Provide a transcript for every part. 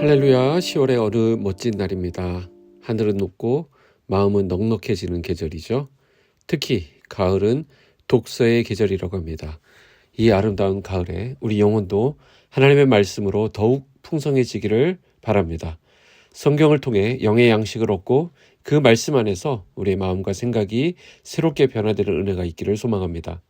할렐루야 10월의 어느 멋진 날입니다. 하늘은 높고 마음은 넉넉해지는 계절이죠. 특히 가을은 독서의 계절이라고 합니다. 이 아름다운 가을에 우리 영혼도 하나님의 말씀으로 더욱 풍성해지기를 바랍니다. 성경을 통해 영의 양식을 얻고 그 말씀 안에서 우리의 마음과 생각이 새롭게 변화되는 은혜가 있기를 소망합니다.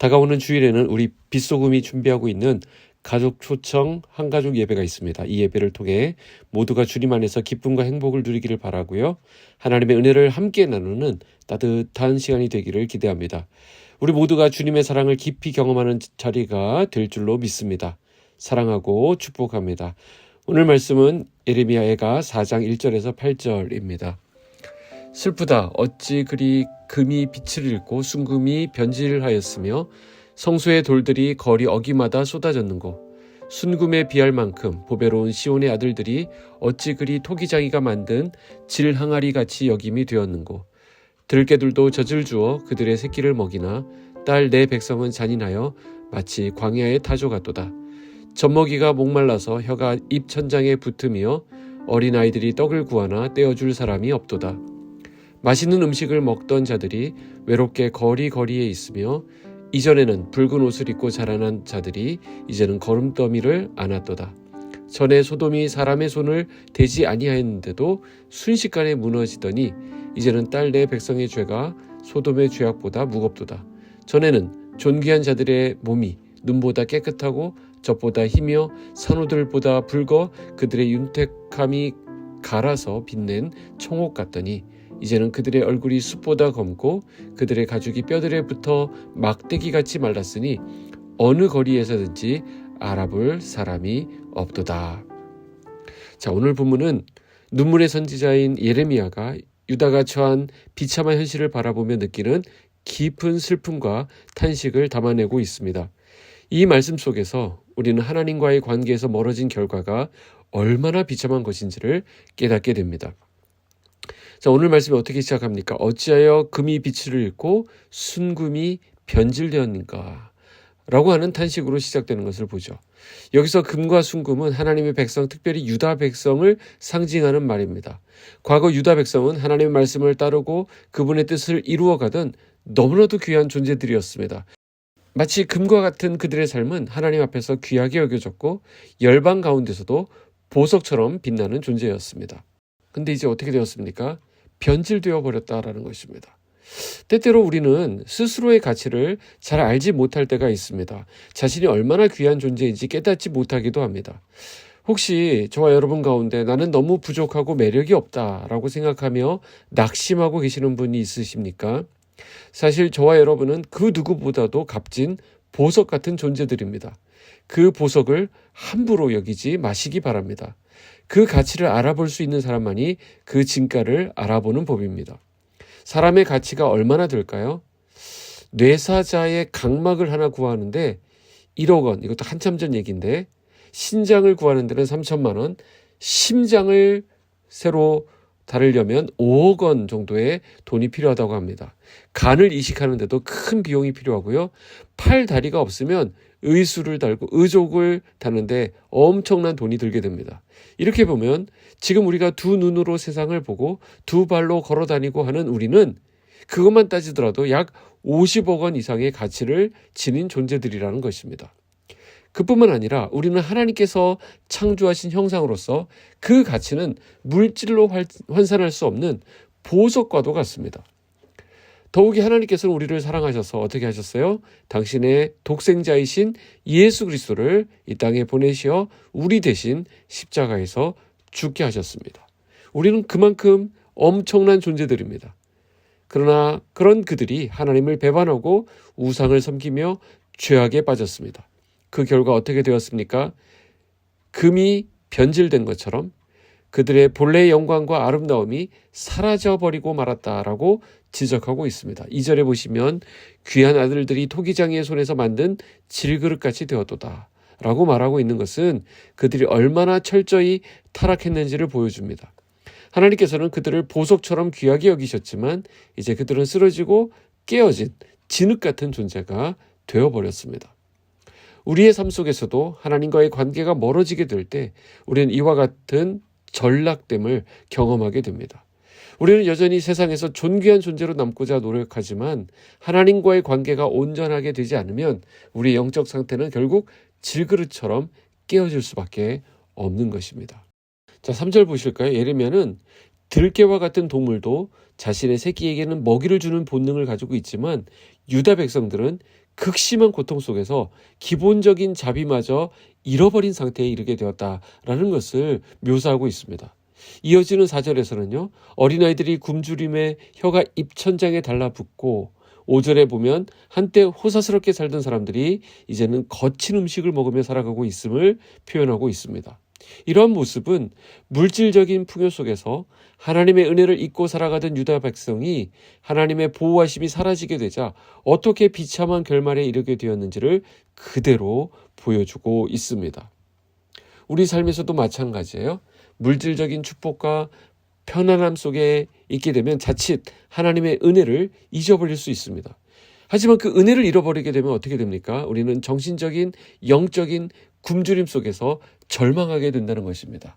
다가오는 주일에는 우리 빗소금이 준비하고 있는 가족 초청 한가족 예배가 있습니다. 이 예배를 통해 모두가 주님 안에서 기쁨과 행복을 누리기를 바라고요. 하나님의 은혜를 함께 나누는 따뜻한 시간이 되기를 기대합니다. 우리 모두가 주님의 사랑을 깊이 경험하는 자리가 될 줄로 믿습니다. 사랑하고 축복합니다. 오늘 말씀은 예레미야 애가 4장 1절에서 8절입니다. 슬프다 어찌 그리 금이 빛을 잃고 순금이 변질하였으며 성소의 돌들이 거리 어기마다 쏟아졌는고 순금에 비할 만큼 보배로운 시온의 아들들이 어찌 그리 토기장이가 만든 질 항아리 같이 여김이 되었는고 들깨들도 젖을 주어 그들의 새끼를 먹이나 딸 내 백성은 잔인하여 마치 광야의 타조 같도다. 젖먹이가 목말라서 혀가 입 천장에 붙으며 어린아이들이 떡을 구하나 떼어줄 사람이 없도다. 맛있는 음식을 먹던 자들이 외롭게 거리거리에 있으며 이전에는 붉은 옷을 입고 자라난 자들이 이제는 걸음더미를 안았도다. 전에 소돔이 사람의 손을 대지 아니하였는데도 순식간에 무너지더니 이제는 딸 내 백성의 죄가 소돔의 죄악보다 무겁도다. 전에는 존귀한 자들의 몸이 눈보다 깨끗하고 젖보다 희며 산호들보다 붉어 그들의 윤택함이 갈아서 빛낸 청옥 같더니 이제는 그들의 얼굴이 숲보다 검고 그들의 가죽이 뼈들에 붙어 막대기 같이 말랐으니 어느 거리에서든지 알아볼 사람이 없도다. 자, 오늘 본문은 눈물의 선지자인 예레미야가 유다가 처한 비참한 현실을 바라보며 느끼는 깊은 슬픔과 탄식을 담아내고 있습니다. 이 말씀 속에서 우리는 하나님과의 관계에서 멀어진 결과가 얼마나 비참한 것인지를 깨닫게 됩니다. 자, 오늘 말씀이 어떻게 시작합니까? 어찌하여 금이 빛을 잃고 순금이 변질되었는가? 라고 하는 탄식으로 시작되는 것을 보죠. 여기서 금과 순금은 하나님의 백성, 특별히 유다 백성을 상징하는 말입니다. 과거 유다 백성은 하나님의 말씀을 따르고 그분의 뜻을 이루어가던 너무나도 귀한 존재들이었습니다. 마치 금과 같은 그들의 삶은 하나님 앞에서 귀하게 여겨졌고 열방 가운데서도 보석처럼 빛나는 존재였습니다. 근데 이제 어떻게 되었습니까? 변질되어 버렸다라는 것입니다. 때때로 우리는 스스로의 가치를 잘 알지 못할 때가 있습니다. 자신이 얼마나 귀한 존재인지 깨닫지 못하기도 합니다. 혹시 저와 여러분 가운데 나는 너무 부족하고 매력이 없다라고 생각하며 낙심하고 계시는 분이 있으십니까? 사실 저와 여러분은 그 누구보다도 값진 보석 같은 존재들입니다. 그 보석을 함부로 여기지 마시기 바랍니다. 그 가치를 알아볼 수 있는 사람만이 그 진가를 알아보는 법입니다. 사람의 가치가 얼마나 될까요? 뇌사자의 각막을 하나 구하는데 1억 원, 이것도 한참 전 얘기인데, 신장을 구하는 데는 3천만 원, 심장을 새로 다르려면 5억 원 정도의 돈이 필요하다고 합니다. 간을 이식하는데도 큰 비용이 필요하고요. 팔 다리가 없으면 의수를 달고 의족을 다는데 엄청난 돈이 들게 됩니다. 이렇게 보면 지금 우리가 두 눈으로 세상을 보고 두 발로 걸어 다니고 하는 우리는 그것만 따지더라도 약 50억 원 이상의 가치를 지닌 존재들이라는 것입니다. 그뿐만 아니라 우리는 하나님께서 창조하신 형상으로서 그 가치는 물질로 환산할 수 없는 보석과도 같습니다. 더욱이 하나님께서는 우리를 사랑하셔서 어떻게 하셨어요? 당신의 독생자이신 예수 그리스도를 이 땅에 보내시어 우리 대신 십자가에서 죽게 하셨습니다. 우리는 그만큼 엄청난 존재들입니다. 그러나 그런 그들이 하나님을 배반하고 우상을 섬기며 죄악에 빠졌습니다. 그 결과 어떻게 되었습니까? 금이 변질된 것처럼 그들의 본래의 영광과 아름다움이 사라져버리고 말았다라고 지적하고 있습니다. 이절에 보시면 귀한 아들들이 토기장이의 손에서 만든 질그릇같이 되었도다. 라고 말하고 있는 것은 그들이 얼마나 철저히 타락했는지를 보여줍니다. 하나님께서는 그들을 보석처럼 귀하게 여기셨지만 이제 그들은 쓰러지고 깨어진 진흙 같은 존재가 되어버렸습니다. 우리의 삶 속에서도 하나님과의 관계가 멀어지게 될 때 우리는 이와 같은 전락됨을 경험하게 됩니다. 우리는 여전히 세상에서 존귀한 존재로 남고자 노력하지만 하나님과의 관계가 온전하게 되지 않으면 우리의 영적 상태는 결국 질그릇처럼 깨어질 수밖에 없는 것입니다. 자, 3절 보실까요? 예레미야는 들깨와 같은 동물도 자신의 새끼에게는 먹이를 주는 본능을 가지고 있지만 유다 백성들은 극심한 고통 속에서 기본적인 자비마저 잃어버린 상태에 이르게 되었다라는 것을 묘사하고 있습니다. 이어지는 사절에서는요, 어린아이들이 굶주림에 혀가 입천장에 달라붙고, 5절에 보면 한때 호사스럽게 살던 사람들이 이제는 거친 음식을 먹으며 살아가고 있음을 표현하고 있습니다. 이러한 모습은 물질적인 풍요 속에서 하나님의 은혜를 잊고 살아가던 유다 백성이 하나님의 보호하심이 사라지게 되자 어떻게 비참한 결말에 이르게 되었는지를 그대로 보여주고 있습니다. 우리 삶에서도 마찬가지예요. 물질적인 축복과 편안함 속에 있게 되면 자칫 하나님의 은혜를 잊어버릴 수 있습니다. 하지만 그 은혜를 잃어버리게 되면 어떻게 됩니까? 우리는 정신적인, 영적인 굶주림 속에서 절망하게 된다는 것입니다.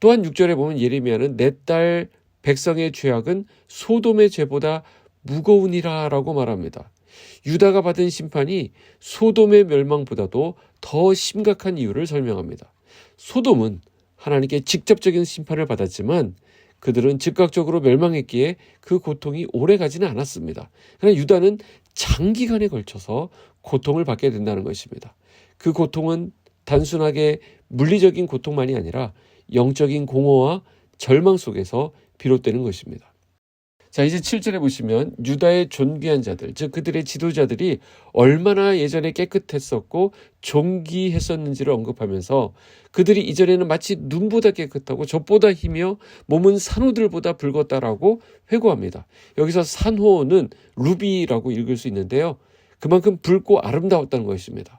또한 6절에 보면 예레미야는 내 딸 백성의 죄악은 소돔의 죄보다 무거우니라 라고 말합니다. 유다가 받은 심판이 소돔의 멸망보다도 더 심각한 이유를 설명합니다. 소돔은 하나님께 직접적인 심판을 받았지만 그들은 즉각적으로 멸망했기에 그 고통이 오래 가지는 않았습니다. 그러나 유다는 장기간에 걸쳐서 고통을 받게 된다는 것입니다. 그 고통은 단순하게 물리적인 고통만이 아니라 영적인 공허와 절망 속에서 비롯되는 것입니다. 자, 이제 7절에 보시면 유다의 존귀한 자들, 즉 그들의 지도자들이 얼마나 예전에 깨끗했었고 존귀했었는지를 언급하면서 그들이 이전에는 마치 눈보다 깨끗하고 젖보다 희며 몸은 산호들보다 붉었다라고 회고합니다. 여기서 산호는 루비라고 읽을 수 있는데요. 그만큼 붉고 아름다웠다는 것입니다.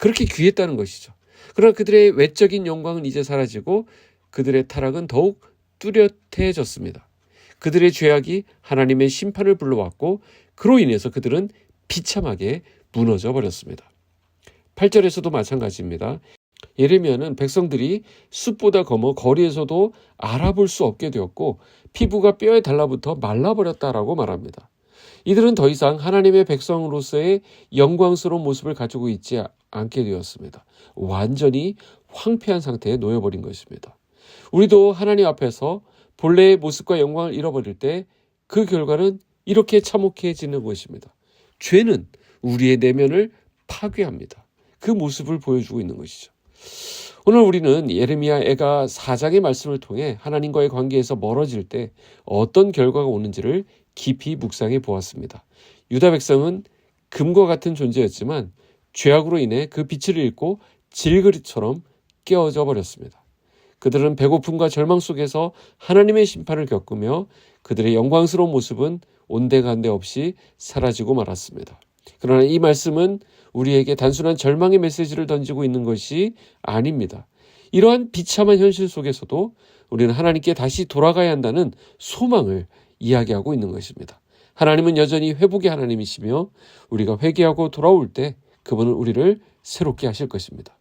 그렇게 귀했다는 것이죠. 그러나 그들의 외적인 영광은 이제 사라지고 그들의 타락은 더욱 뚜렷해졌습니다. 그들의 죄악이 하나님의 심판을 불러왔고 그로 인해서 그들은 비참하게 무너져 버렸습니다. 8절에서도 마찬가지입니다. 예레미야는 백성들이 숲보다 검어 거리에서도 알아볼 수 없게 되었고 피부가 뼈에 달라붙어 말라버렸다라고 말합니다. 이들은 더 이상 하나님의 백성으로서의 영광스러운 모습을 가지고 있지 않게 되었습니다. 완전히 황폐한 상태에 놓여버린 것입니다. 우리도 하나님 앞에서 본래의 모습과 영광을 잃어버릴 때 그 결과는 이렇게 참혹해지는 것입니다. 죄는 우리의 내면을 파괴합니다. 그 모습을 보여주고 있는 것이죠. 오늘 우리는 예레미야 애가 사장의 말씀을 통해 하나님과의 관계에서 멀어질 때 어떤 결과가 오는지를 깊이 묵상해 보았습니다. 유다 백성은 금과 같은 존재였지만 죄악으로 인해 그 빛을 잃고 질그릇처럼 깨어져 버렸습니다. 그들은 배고픔과 절망 속에서 하나님의 심판을 겪으며 그들의 영광스러운 모습은 온데간데 없이 사라지고 말았습니다. 그러나 이 말씀은 우리에게 단순한 절망의 메시지를 던지고 있는 것이 아닙니다. 이러한 비참한 현실 속에서도 우리는 하나님께 다시 돌아가야 한다는 소망을 이야기하고 있는 것입니다. 하나님은 여전히 회복의 하나님이시며 우리가 회개하고 돌아올 때 그분은 우리를 새롭게 하실 것입니다.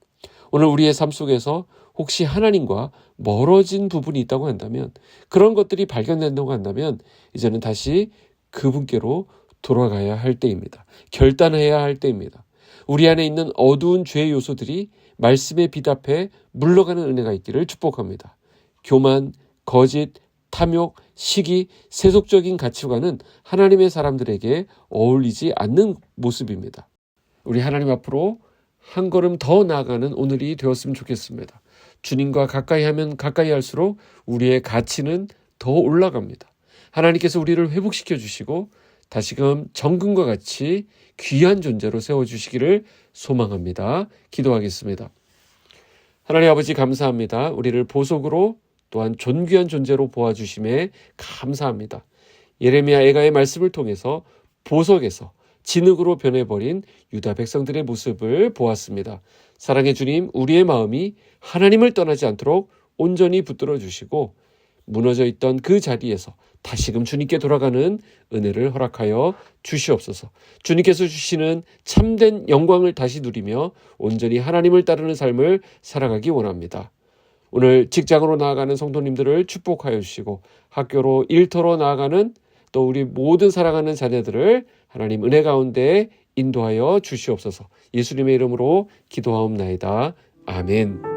오늘 우리의 삶 속에서 혹시 하나님과 멀어진 부분이 있다고 한다면 그런 것들이 발견된다고 한다면 이제는 다시 그분께로 돌아가야 할 때입니다. 결단해야 할 때입니다. 우리 안에 있는 어두운 죄의 요소들이 말씀에 비답해 물러가는 은혜가 있기를 축복합니다. 교만, 거짓, 탐욕, 시기, 세속적인 가치관은 하나님의 사람들에게 어울리지 않는 모습입니다. 우리 하나님 앞으로 한 걸음 더 나아가는 오늘이 되었으면 좋겠습니다. 주님과 가까이 하면 가까이 할수록 우리의 가치는 더 올라갑니다. 하나님께서 우리를 회복시켜 주시고 다시금 정금과 같이 귀한 존재로 세워 주시기를 소망합니다. 기도하겠습니다. 하나님 아버지 감사합니다. 우리를 보석으로 또한 존귀한 존재로 보아주심에 감사합니다. 예레미야 애가의 말씀을 통해서 보석에서 진흙으로 변해버린 유다 백성들의 모습을 보았습니다. 사랑의 주님, 우리의 마음이 하나님을 떠나지 않도록 온전히 붙들어 주시고 무너져 있던 그 자리에서 다시금 주님께 돌아가는 은혜를 허락하여 주시옵소서. 주님께서 주시는 참된 영광을 다시 누리며 온전히 하나님을 따르는 삶을 살아가기 원합니다. 오늘 직장으로 나아가는 성도님들을 축복하여 주시고 학교로 일터로 나아가는 또 우리 모든 살아가는 자녀들을 하나님 은혜 가운데 인도하여 주시옵소서. 예수님의 이름으로 기도하옵나이다. 아멘.